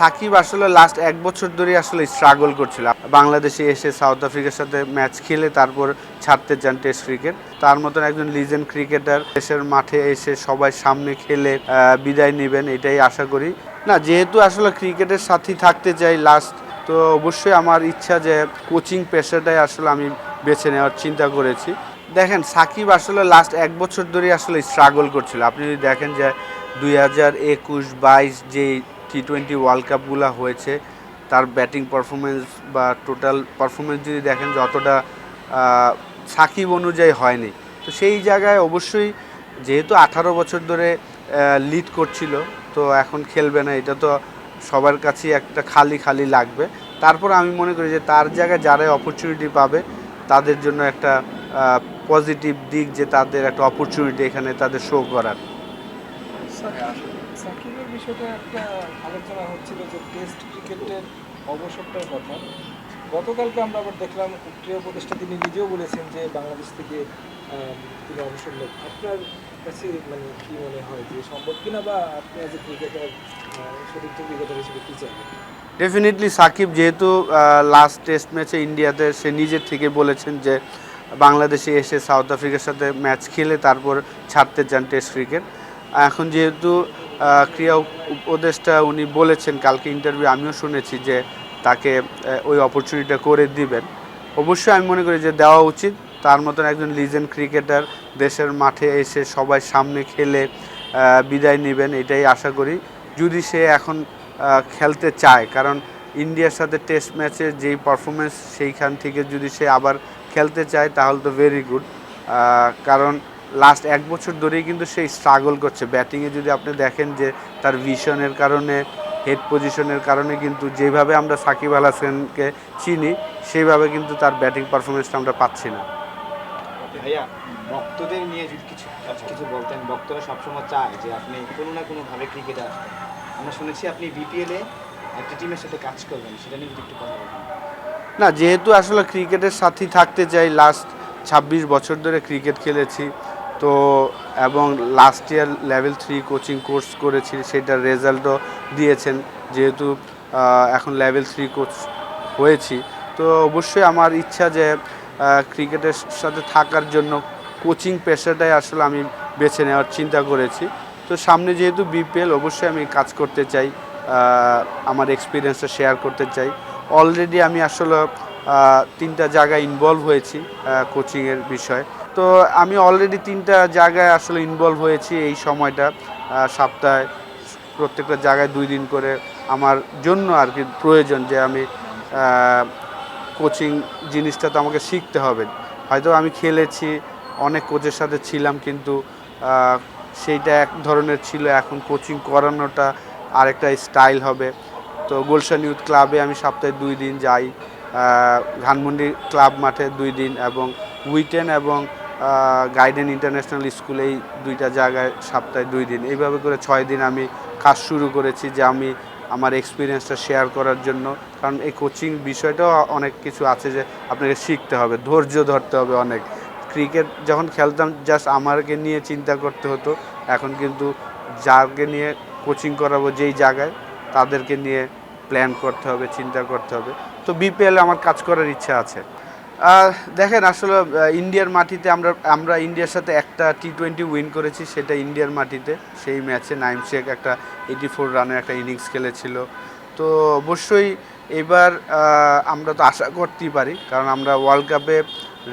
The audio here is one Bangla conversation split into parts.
সাকিব আসলে লাস্ট এক বছর ধরে আসলে স্ট্রাগল করছিল। বাংলাদেশে এসে সাউথ আফ্রিকার সাথে ম্যাচ খেলে তারপর ছাড়তে চান টেস্ট ক্রিকেট তার মতন একজন লিজেন্ড ক্রিকেটার দেশের মাঠে এসে সবাই সামনে খেলে বিদায় নেবেন, এটাই আশা করি। না, যেহেতু আসলে ক্রিকেটের সাথেই থাকতে চাই লাস্ট তো অবশ্যই আমার ইচ্ছা যে কোচিং পেশাটাই আসলে আমি বেছে নেওয়ার চিন্তা করেছি। দেখেন, সাকিব আসলে লাস্ট এক বছর ধরে আসলে স্ট্রাগল করছিল। আপনি যদি দেখেন যে দুই হাজার একুশ বাইশ যে টি টোয়েন্টি ওয়ার্ল্ড কাপগুলো হয়েছে, তার ব্যাটিং পারফরমেন্স বা টোটাল পারফরমেন্স যদি দেখেন যতটা সাকিব অনুযায়ী হয়নি। তো সেই জায়গায় অবশ্যই যেহেতু আঠারো বছর ধরে লিড করছিল, তো এখন খেলবে না, এটা তো সবার কাছেই একটা খালি খালি লাগবে। তারপর আমি মনে করি যে তার জায়গায় যারা অপরচুনিটি পাবে, তাদের জন্য একটা পজিটিভ দিক যে তাদের একটা অপরচুনিটি এখানে তাদের শো করার। সাকিবের বিষয়টা একটা আলোচনা হচ্ছিল যে টেস্ট ক্রিকেটের অবসরটার কথা। গতকালকে আমরা আবার দেখলাম ক্রীড়া উপদেষ্টা তিনি নিজেও বলেছেন যে বাংলাদেশ থেকে তিনি অবসর নেন। আপনার কাছে মানে কি মনে হয় যে সম্ভব কিনা বা আপনি অ্যাজ এ ক্রিকেটার সতীর্থ ক্রিকেটার হিসেবে কী চাইবেন? ডেফিনেটলি সাকিব যেহেতু লাস্ট টেস্ট ম্যাচে ইন্ডিয়াতে সে নিজের থেকে বলেছেন যে বাংলাদেশে এসে সাউথ আফ্রিকার সাথে ম্যাচ খেলে তারপর ছাড়তে চান টেস্ট ক্রিকেট এখন যেহেতু ক্রীড়া উপদেষ্টা উনি বলেছেন, কালকে ইন্টারভিউ আমিও শুনেছি যে তাকে ওই অপরচুনিটিটা করে দিবেন। অবশ্যই আমি মনে করি যে দেওয়া উচিত। তার মতন একজন লিজেন্ড ক্রিকেটার দেশের মাঠে এসে সবাই সামনে খেলে বিদায় নেবেন, এটাই আশা করি। যদি সে এখন খেলতে চায়, কারণ ইন্ডিয়ার সাথে টেস্ট ম্যাচের যেই পারফরমেন্স সেইখান থেকে যদি সে আবার খেলতে চায়, তাহলে তো ভেরি গুড কারণ লাস্ট এক বছর ধরেই কিন্তু সেই স্ট্রাগল করছে। ব্যাটিংয়ে যদি আপনি দেখেন যে তার ভিশনের কারণে হেড পজিশনের কারণে কিন্তু যেভাবে আমরা সাকিব আল হাসানকে চিনি সেইভাবে কিন্তু তার ব্যাটিং পারফরমেন্সটা আমরা পাচ্ছি না। ভাইয়া ভক্তদের নিয়ে যদি কিছু কিছু বলতেন। ভক্তরা সবসময় চায় যে আপনি কোনো না কোনোভাবে ক্রিকেটে আসবেন। আমরা শুনেছি আপনি বিপিএলে একটা টিমের সাথে কাজ করবেন সেটা নিয়ে যদি একটু কথা বলতেন। না যেহেতু আসলে ক্রিকেটের সাথেই থাকতে চাই লাস্ট ছাব্বিশ বছর ধরে ক্রিকেট খেলেছি। তো, এবং last year level three coaching course করেছি, সেটার রেজাল্টও দিয়েছেন, যেহেতু এখন লেভেল থ্রি কোচ হয়েছি। তো অবশ্যই আমার ইচ্ছা যে ক্রিকেটের সাথে থাকার জন্য কোচিং পেশাটাই আসলে আমি বেছে নেওয়ার চিন্তা করেছি। তো সামনে যেহেতু বিপিএল অবশ্যই আমি কাজ করতে চাই আমার এক্সপিরিয়েন্সটা শেয়ার করতে চাই। অলরেডি আমি আসলে তিনটা জায়গায় ইনভলভ হয়েছি কোচিংয়ের বিষয়। তো আমি অলরেডি তিনটা জায়গায় আসলে ইনভলভ হয়েছি এই সময়টা সপ্তাহে, প্রত্যেকটা জায়গায় দুই দিন করে। আমার জন্য আর কি প্রয়োজন যে আমি কোচিং জিনিসটা তো আমাকে শিখতে হবে। হয়তো আমি খেলেছি, অনেক কোচের সাথে ছিলাম কিন্তু সেইটা এক ধরনের ছিল। এখন কোচিং করানোটা আরেকটা স্টাইল হবে। তো গুলশান ইউথ ক্লাবে আমি সপ্তাহে দুই দিন যাই ধানমন্ডি ক্লাব মাঠে দুই দিন এবং উইটেন এবং গাইডেন ইন্টারন্যাশনাল স্কুলেই দুইটা জায়গায় সপ্তাহে দুই দিন। এইভাবে করে ছয় দিন আমি কাজ শুরু করেছি যে আমি আমার এক্সপিরিয়েন্সটা শেয়ার করার জন্য। কারণ এই কোচিং বিষয়টাও অনেক কিছু আছে যে আপনাকে শিখতে হবে, ধৈর্য ধরতে হবে অনেক। ক্রিকেট যখন খেলতাম জাস্ট আমাকে নিয়ে চিন্তা করতে হতো। এখন কিন্তু যাকে নিয়ে কোচিং করাবো যেই জায়গায়, তাদেরকে নিয়ে প্ল্যান করতে হবে, চিন্তা করতে হবে। তো বিপিএলে আমার কাজ করার ইচ্ছা আছে। দেখেন আসলে ইন্ডিয়ার মাটিতে আমরা আমরা ইন্ডিয়ার সাথে একটা টি টোয়েন্টি উইন করেছি, সেটা ইন্ডিয়ার মাটিতে। সেই ম্যাচে নাইম শেখ একটা এইটি ফোর রানের একটা ইনিংস খেলেছিল। তো অবশ্যই এবার আমরা তো আশা করতেই পারি, কারণ আমরা ওয়ার্ল্ড কাপে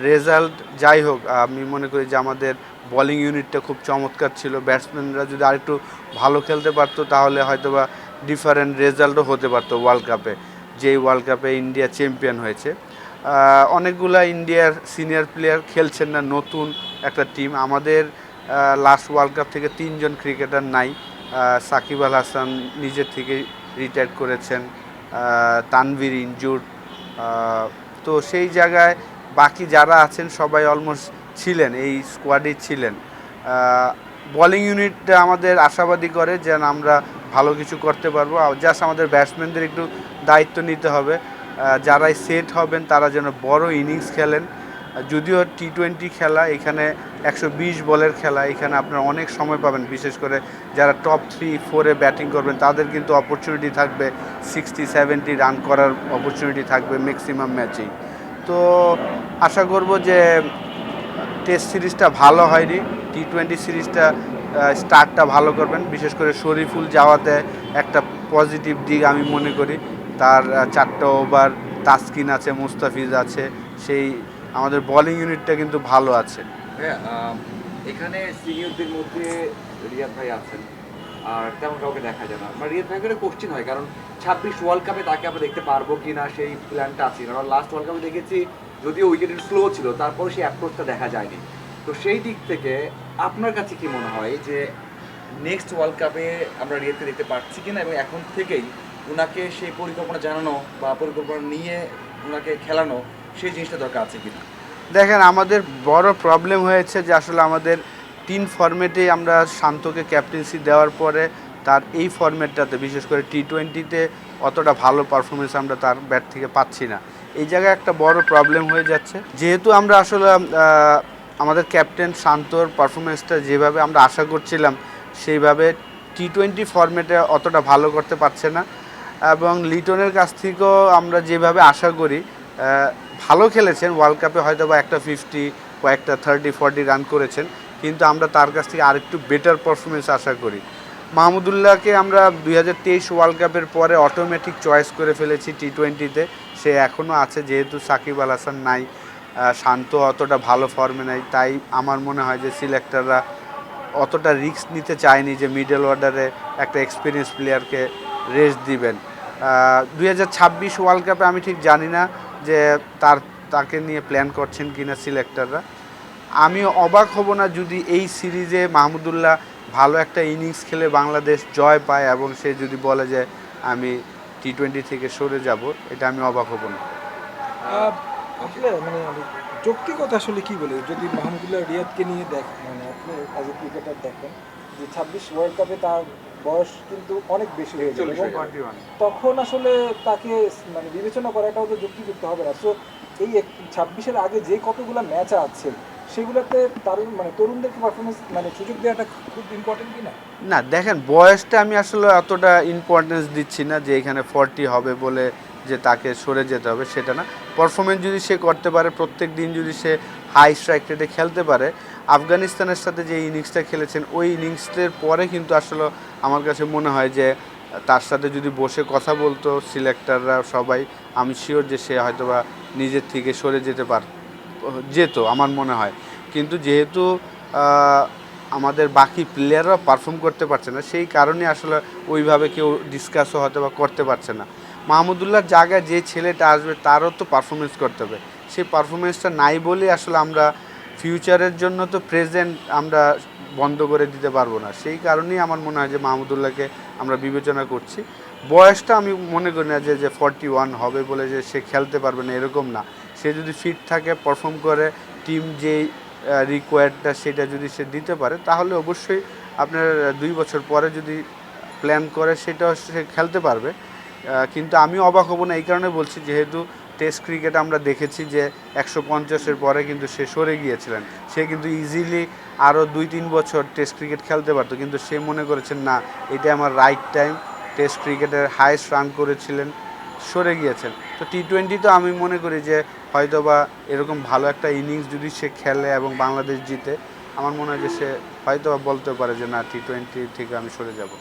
রেজাল্ট যাই হোক, আমি মনে করি যে আমাদের বোলিং ইউনিটটা খুব চমৎকার ছিল। ব্যাটসম্যানরা যদি আরেকটু ভালো খেলতে পারতো, তাহলে হয়তো বা ডিফারেন্ট রেজাল্টও হতে পারতো ওয়ার্ল্ড কাপে যেই ওয়ার্ল্ড কাপে ইন্ডিয়া চ্যাম্পিয়ন হয়েছে। অনেকগুলা ইন্ডিয়ার সিনিয়র প্লেয়ার খেলছেন না, নতুন একটা টিম আমাদের লাস্ট ওয়ার্ল্ড কাপ থেকে তিনজন ক্রিকেটার নাই। সাকিব আল হাসান নিজের থেকে রিটায়ার করেছেন। তানভীর ইনজুড তো সেই জায়গায় বাকি যারা আছেন, সবাই অলমোস্ট ছিলেন, এই স্কোয়াডে ছিলেন। বোলিং ইউনিটটা আমাদের আশাবাদী করে যেন আমরা ভালো কিছু করতে পারব। জাস্ট আমাদের ব্যাটসম্যানদের একটু দায়িত্ব নিতে হবে। যারাই সেট হবেন, তারা যেন বড় ইনিংস খেলেন। যদিও টি টোয়েন্টি খেলা, এখানে একশো বিশ বলের খেলা, এখানে আপনারা অনেক সময় পাবেন। বিশেষ করে যারা টপ থ্রি ফোরে ব্যাটিং করবেন, তাদের কিন্তু অপরচুনিটি থাকবে। সিক্সটি সেভেন্টি রান করার অপরচুনিটি থাকবে ম্যাক্সিমাম ম্যাচেই তো আশা করব যে টেস্ট সিরিজটা ভালো হয়নি। টি টোয়েন্টি সিরিজটা স্টার্টটা ভালো করবেন। বিশেষ করে শরীফুল যাওয়াতে একটা পজিটিভ দিক আমি মনে করি। তার চারটা ওভার তাসকিন আছে, মুস্তাফিজ আছে, সেই আমাদের বোলিং ইউনিটটা কিন্তু ভালো আছে। এখানে সিনিয়রদের মধ্যে রিয়াদ ভাই আছেন, আর তেমন কাউকে দেখা যায় না। আমার রিয়াদ ভাই করে কোশ্চিন হয়, কারণ ছাব্বিশ ওয়ার্ল্ড কাপে তাকে আমরা দেখতে পারব কি না সেই প্ল্যানটা আছে। কারণ লাস্ট ওয়ার্ল্ড কাপে দেখেছি, যদিও উইকেট স্লো ছিল, তারপর সেই অ্যাপ্রোচটা দেখা যায়নি। তো সেই দিক থেকে আপনার কাছে কি মনে হয় যে নেক্সট ওয়ার্ল্ড কাপে আমরা রিয়াদকে দেখতে পাচ্ছি কিনা, এবং এখন থেকেই ওনাকে সেই পরিকল্পনা জানানো বা পরিকল্পনা নিয়ে ওনাকে খেলানো সেই জিনিসটা দরকার আছে কিনা? দেখেন, আমাদের বড় প্রবলেম হয়েছে যে আসলে আমাদের তিন ফরম্যাটে আমরা শান্তকে ক্যাপ্টেন্সি দেওয়ার পরে তার এই ফরম্যাটটাতে বিশেষ করে টি টোয়েন্টিতে অতটা ভালো পারফরমেন্স আমরা তার ব্যাট থেকে পাচ্ছি না। এই জায়গায় একটা বড় প্রবলেম হয়ে যাচ্ছে। যেহেতু আমরা আসলে আমাদের ক্যাপ্টেন শান্তর পারফরমেন্সটা যেভাবে আমরা আশা করছিলাম, সেইভাবে টি টোয়েন্টি ফরম্যাটে অতটা ভালো করতে পারছে না। এবং লিটনের কাছ থেকেও আমরা যেভাবে আশা করি ভালো খেলেছেন। ওয়ার্ল্ড কাপে হয়তো বা একটা ফিফটি কয়েকটা থার্টি ফর্টি রান করেছেন। কিন্তু আমরা তার কাছ থেকে আরেকটু বেটার পারফরমেন্স আশা করি। মাহমুদুল্লাহকে আমরা দুই হাজার তেইশ ওয়ার্ল্ড কাপের পরে অটোমেটিক চয়েস করে ফেলেছি টি টোয়েন্টিতে সে এখনও আছে, যেহেতু সাকিব আল হাসান নাই শান্ত অতটা ভালো ফর্মে নাই। তাই আমার মনে হয় যে সিলেক্টররা অতটা রিস্ক নিতে চায়নি যে মিডল অর্ডারে একটা এক্সপিরিয়েন্স প্লেয়ারকে রেস্ট দিবেন। দুই হাজার ছাব্বিশ ওয়ার্ল্ড কাপে আমি ঠিক জানি না যে তার, তাকে নিয়ে প্ল্যান করছেন কিনা সিলেক্টররা আমি অবাক হব না যদি এই সিরিজে মাহমুদুল্লাহ ভালো একটা ইনিংস খেলে বাংলাদেশ জয় পায় এবং সে যদি বলে যে আমি টি টোয়েন্টি থেকে সরে যাব, এটা আমি অবাক হব না। আসলে মানে যৌক্তিকতা আসলে কি বলে? যদি মাহমুদুল্লাহ রিয়াদকে নিয়ে দেখ মানে আপনি অ্যাজ এ ক্রিকেটার দেখেন, যে ছাব্বিশ ওয়ার্ল্ড কাপে তার বয়স কিন্তু অনেক বেশি হয়ে যাবে। তখন আসলে তাকে মানে বিবেচনা করাটাও তো যুক্তিযুক্ত হবে না। সো এই ছাব্বিশের আগে যে কতগুলো ম্যাচ আছে সেগুলোতে তারুণ মানে তরুণদেরকে পারফরমেন্স মানে সুযোগ দেওয়াটা খুব ইম্পর্টেন্ট কিনা? না দেখেন বয়সটা আমি আসলে অতটা ইম্পর্টেন্স দিচ্ছি না যে এখানে ফর্টি হবে বলে যে তাকে সরে যেতে হবে, সেটা না। পারফরমেন্স যদি সে করতে পারে, প্রত্যেক দিন যদি সে হাই স্ট্রাইক রেটে খেলতে পারে, আফগানিস্তানের সাথে যে ইনিংসটা খেলেছেন, ওই ইনিংসের পরে কিন্তু আসলে আমার কাছে মনে হয় যে, তার সাথে যদি বসে কথা বলতো সিলেক্টাররা সবাই, আমি শিওর যে সে হয়তোবা নিজের থেকে সরে যেতে পার, যেত আমার মনে হয়। কিন্তু যেহেতু আমাদের বাকি প্লেয়াররা পারফর্ম করতে পারছে না, সেই কারণে আসলে ওইভাবে কেউ ডিসকাসও হয়তো বা করতে পারছে না। মাহমুদুল্লাহর জায়গায় যে ছেলেটা আসবে তারও তো পারফরমেন্স করতে হবে। সেই পারফরমেন্সটা নাই বলে আসলে আমরা ফিউচারের জন্য তো প্রেজেন্ট আমরা বন্ধ করে দিতে পারব না। সেই কারণেই আমার মনে হয় যে মাহমুদুল্লাহকে আমরা বিবেচনা করছি। বয়সটা আমি মনে করি না যে যে ফর্টি ওয়ান হবে বলে যে সে খেলতে পারবে না, এরকম না। সে যদি ফিট থাকে পারফর্ম করে টিম যেই রিকোয়ার্ডটা সেটা যদি সে দিতে পারে, তাহলে অবশ্যই আপনার দুই বছর পরে যদি প্ল্যান করে সেটাও সে খেলতে পারবে। কিন্তু আমি অবাক হব না, এই কারণে বলছি যেহেতু টেস্ট ক্রিকেট আমরা দেখেছি যে একশো পঞ্চাশের পরে কিন্তু সে সরে গিয়েছিলেন। সে কিন্তু ইজিলি আরও দুই তিন বছর টেস্ট ক্রিকেট খেলতে পারতো, কিন্তু সে মনে করেছেন, না, এটা আমার রাইট টাইম টেস্ট ক্রিকেটের হাইয়েস্ট রান করেছিলেন, সরে গিয়েছেন। তো টি টোয়েন্টি তো আমি মনে করি যে হয়তোবা এরকম ভালো একটা ইনিংস যদি সে খেলে এবং বাংলাদেশ জিতে, আমার মনে হয় যে সে হয়তোবা বলতে পারে যে, না টি টোয়েন্টি থেকে আমি সরে যাব।